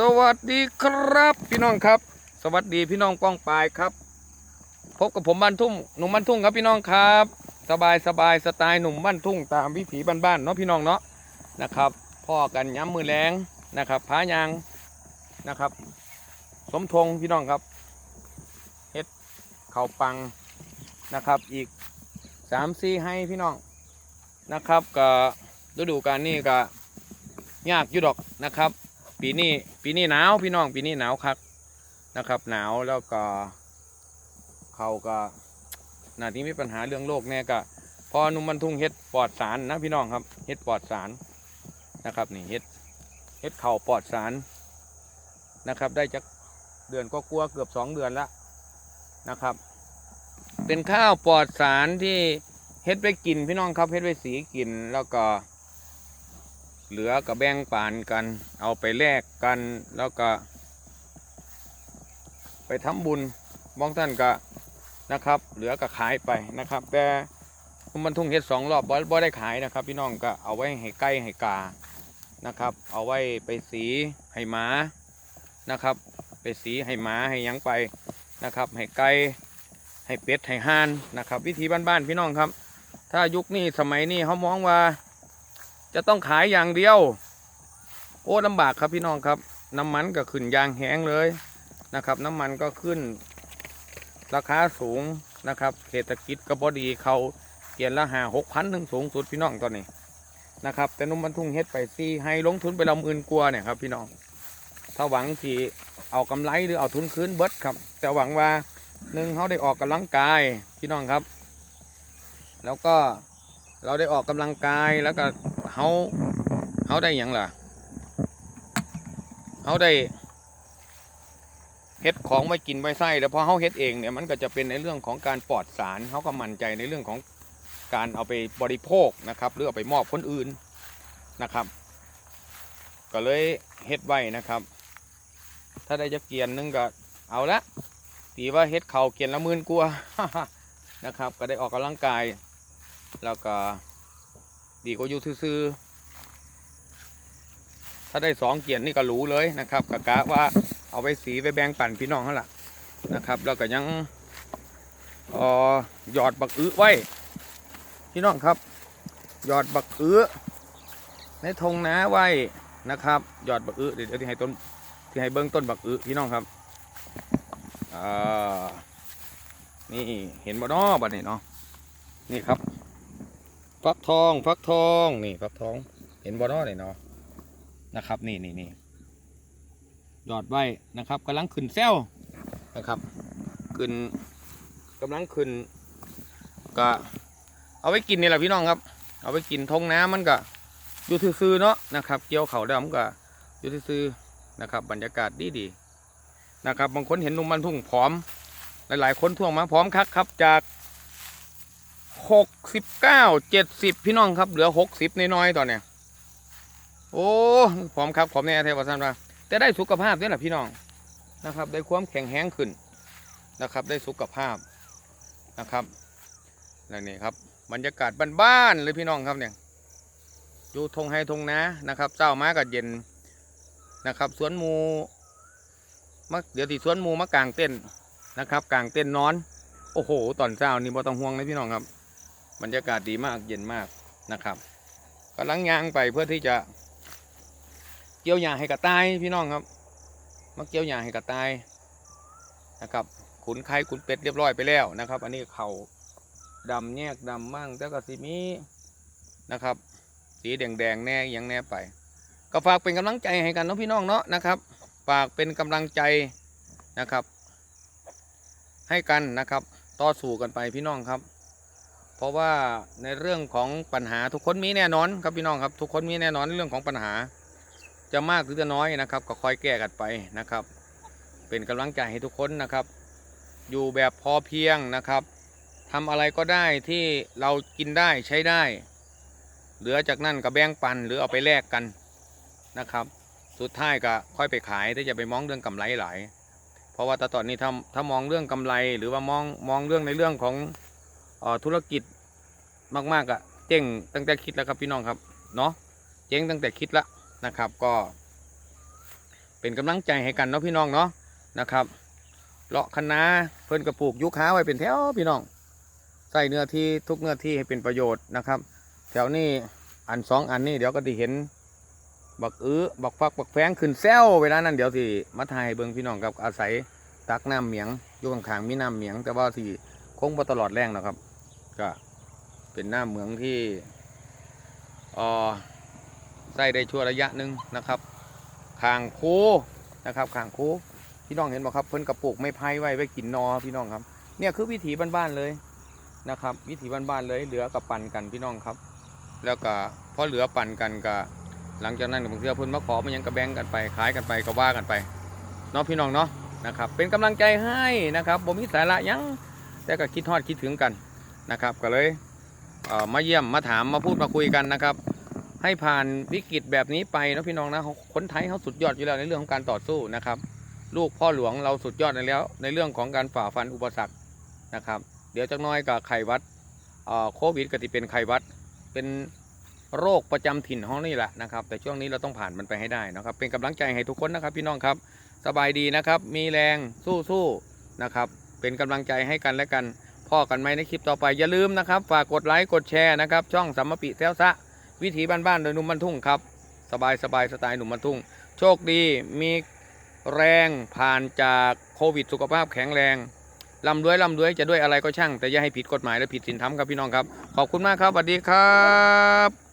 สวัสดีครับ พี่น้องครับ สวัสดีพี่น้องป้องปลายครับ พบกับผมบ้านทุ่งหนุ่มบ้านทุ่งครับพี่น้องครับ สบายสบายสไตล์หนุ่มบ้านทุ่งตามวิถีบ้านๆเนาะพี่น้องเนาะนะครับพ่อกันย้ำมือแรงนะครับพายางนะครับ สมทงพี่น้องครับเฮ็ดเข่าปังนะครับ อีกสามสี่ให้พี่น้องนะครับก็ฤดูกาลนี้ก็ยากอยู่ดอกนะครับ ปีนี้ปีนี้หนาวพี่น้องปีนี้หนาวคักนะครับ หนาวแล้วก็เขาก็น่าที่มีปัญหาเรื่องโรคแน่ก็พอหนุ่มมันทุ่งเฮ็ดปลอดสารนะพี่น้องครับเฮ็ดปลอดสารนะครับนี่เฮ็ดเฮ็ดเข่าปลอดสารนะครับ ได้จักเดือนก็กลัวเกือบสองเดือนละนะครับ เป็นข้าวปลอดสารที่เฮ็ดไปกินพี่น้องครับเฮ็ดไปสีกินแล้วก็ เหลือกับแบ่งปานกัน เอาไปแลกกัน แล้วก็ ไปทำบุญบางท่านก็นะครับ เหลือก็ขายไปนะครับ แต่มันทุ่งเฮ็ดสองรอบบ่บได้ขายนะครับ พี่น้องก็เอาไว้ให้ไก่ให้กานะครับ เอาไว้ไปสีให้หมานะครับ ไปสีให้หมาให้ยังไปนะครับ ให้ไก่ให้เป็ดให้ห่านนะครับ วิธีบ้านๆพี่น้องครับ ถ้ายุคนี้สมัยนี้เขามองว่า จะต้องขายอย่างเดียว โอ้ลำบากครับพี่น้องครับ น้ำมันก็ขึ้นยางแห้งเลยนะครับ น้ำมันก็ขึ้น ราคาสูงนะครับเศรษฐกิจก็บดีเขาเกียนละหาหกพันถึงสูงสุดพี่น้องตอนนี้นะครับ แต่นุ่มบรรทุงเฮ็ดไปซีให้ลงทุนไปละหมื่นกว่าเนี่ยครับพี่น้องถ้าหวังที่เอากำไรหรือเอาทุนคืนเบิดครับ แต่หวังว่าหนึ่งเขาได้ออกกำลังกายพี่น้องครับ แล้วก็ เราได้ออกกำลังกายแล้วก็เขาเขาได้หยังล่ะเขาได้เฮ็ดของไว้กินไว้ไส้แล้วพอเขาเฮ็ดเองเนี่ยมันก็จะเป็นในเรื่องของการปลอดสารเขาก็มั่นใจในเรื่องของการเอาไปบริโภคนะครับหรือเอาไปมอบคนอื่นนะครับ ก็เลยเฮ็ดไว้นะครับ ถ้าได้จะเกียนนึงก็เอาละตีว่าเฮ็ดเข่าเกียนละมื่นกว่านะครับ ก็ได้ออกกำลังกาย แล้วก็ดีกว่าอยู่ซื่อๆถ้าได้สองเกียนนี่ก็รู้เลยนะครับกะกะว่าเอาไปสีไปแบ่งปั่นพี่น้องเขาล่ะนะครับ แล้วก็ยังออหยอดบักอื้อไว้ พี่น้องครับ หยอดบักอื้อในธงนาไว้นะครับ หยอดบักอื้อเดี๋ยวที่ให้ต้นที่ให้เบิ้องต้นบักอื้อพี่น้องครับอ่านี่เห็นบ่นาะบัดนี้เนาะนี่ครับ ฟักทองฟักทองนี่ฟักทอง เห็นบอนอนี่เนาะนะครับ นี่นี่นี่หยอดไว้นะครับกำลังขึ้นเซลนะครับ ขึ้นกำลังขึ้นก็เอาไว้กินนี่แหละพี่น้องครับ เอาไว้กินทงน้ำมันก็อยู่ซื่อๆเนาะนะครับ เกี่ยวเขาไดำก็อยู่ซื่อๆนะครับ บรรยากาศดีดีนะครับบางคนเห็นนุ่มมันทุ่งผอม หลายๆคนท่วงมาพร้อมคักครับจาก หกสิบเก้าเจ็ดสิบพี่น้องครับเหลือหกสิบน้อยๆตอนเนี้ยโอ้ผอมครับผอมแน่เทวสันว่าแต่ได้สุขภาพด้วยแหละพี่น้องนะครับ ได้ความแข็งแรงขึ้นนะครับ ได้สุขภาพนะครับนั่นนี่ครับบรรยากาศบ้านๆเลยพี่น้องครับเนี่ยอยู่ทงไฮทงนะนะครับเจ้ามากับเย็นนะครับสวนหมูมักเดี๋ยวที่สวนหมูมากางเต้นนะครับกางเต้นนอน โอ้โห ตอนเช้านี่บ่ต้องห่วงเลยพี่น้องครับ บรรยากาศดีมากเย็นมากนะครับกำลังยางไปเพื่อที่จะ เกี่ยวหญ้าให้กระต่ายพี่น้องครับมาเกี่ยวหญ้าให้กระต่ายนะครับขุนไข่ขุนเป็ดเรียบร้อยไปแล้วนะครับ อันนี้เขาดำแยกดำมั่งแต่ก็สีมีนะครับ สีแดงๆแน่อยังแน่ไปก็ฝากเป็นกำลังใจให้กันเนาะพี่น้องเนาะนะครับ ฝากเป็นกำลังใจนะครับ ให้กันนะครับ ต่อสู้กันไปพี่น้องครับ เพราะว่าในเรื่องของปัญหาทุกคนมีแน่นอนครับพี่น้องครับ ทุกคนมีแน่นอนเรื่องของปัญหา จะมากหรือจะน้อยนะครับ ก็คอยแก้กันไปนะครับ เป็นกำลังใจให้ทุกคนนะครับ อยู่แบบพอเพียงนะครับทำอะไรก็ได้ที่เรากินได้ใช้ได้ เหลือจากนั้นก็แบ่งปันหรือเอาไปแลกกันนะครับ สุดท้ายก็ค่อยไปขายถ้าจะไปมองเรื่องกำไรหลายเพราะว่าตอนนี้ถ้าถ้ามองเรื่องกำไรหรือว่ามองมองเรื่องในเรื่องของ ธุรกิจมากๆอะ่ะเจ๊งตั้งแต่คิดแล้วครับพี่น้องครับเนาะเจ๊งตั้งแต่คิดแล้วนะครับ ก็ เป็นกำลังใจให้กันเนาะพี่น้องเนาะนะครับเลาะคณะเพิ่นกระปลูกยุค้าไว้เป็นแถวพี่น้องใส่เนื้อที่ทุกเนื้อที่ให้เป็นประโยชน์นะครับ แถวนี้อันสองอันนี้เดี๋ยวก็ดีเห็นบักอื้อบักฟักบักแฟงขึ้นแซวเวลานั้นเดี๋ยวสิมาถ่ายให้เบิ่งพี่น้องครับอาศัยตักน้ำเหมียงอยู่ข้างๆมีน้ำเหมียง แต่ว่าสิคงบ่ตลอดแรงนะครับ ก็เป็นหน้ำเหมืองที่ออใส่ได้ชั่วระยะหนึ่งนะครับคางโคนะครับคางโคพี่น้องเห็นบ่ครับเพิ่นกระปุกไม่ไผ่ไว้ไว้กินนอพี่น้องครับ เนี่ยคือวิถีบ้านๆเลยนะครับ วิถีบ้านๆเลย เหลือกับปั่นกันพี่น้องครับ แล้วก็พอเหลือปั่นกันก็หลังจากนั้นก็บางทีเพิ่นมาขอมันยังกระแบงกันไปขายกันไปก็ว่ากันไปเนาะพี่น้องเนาะนะครับ เป็นกำลังใจให้นะครับบ่มีสาระยังแต่ก็คิดฮอดคิดถึงกัน นะครับก็เลยเมาเยี่ยมมาถามมาพูดมาคุยกันนะครับ ให้ผ่านวิกฤตแบบนี้ไปนะพี่น้องนะคนไทยเขาสุดยอดอยู่แล้วในเรื่องของการต่อสู้นะครับ ลูกพ่อหลวงเราสุดยอดในแล้ว ในเรื่องของการฝ่าฟันอุปสรรคนะครับ เดี๋ยวจักน้อยกับไข้วัดโควิดก็จะเป็นไข้วัดเป็นโรคประจำถิ่นห้องนี่แหละนะครับ แต่ช่วงนี้เราต้องผ่านมันไปให้ได้นะครับ เป็นกำลังใจให้ทุกคนนะครับ พี่น้องครับสบายดีนะครับ มีแรงสู้ๆนะครับ เป็นกำลังใจให้กันและกัน พ่อกันไหมในคลิปต่อไปอย่าลืมนะครับ ฝากกดไลค์กดแชร์นะครับ ช่องสัมมปิแซวซะ วิถีบ้านๆโดยหนุ่มบรรทุ่งครับ สบายสบายสไตล์หนุ่มบรรทุ่ง โชคดีมีแรงผ่านจากโควิดสุขภาพแข็งแรงลำด้วยลำด้วยจะด้วยอะไรก็ช่าง แต่อย่าให้ผิดกฎหมายและผิดศีลธรรมครับพี่น้องครับ ขอบคุณมากครับสวัสดีครับ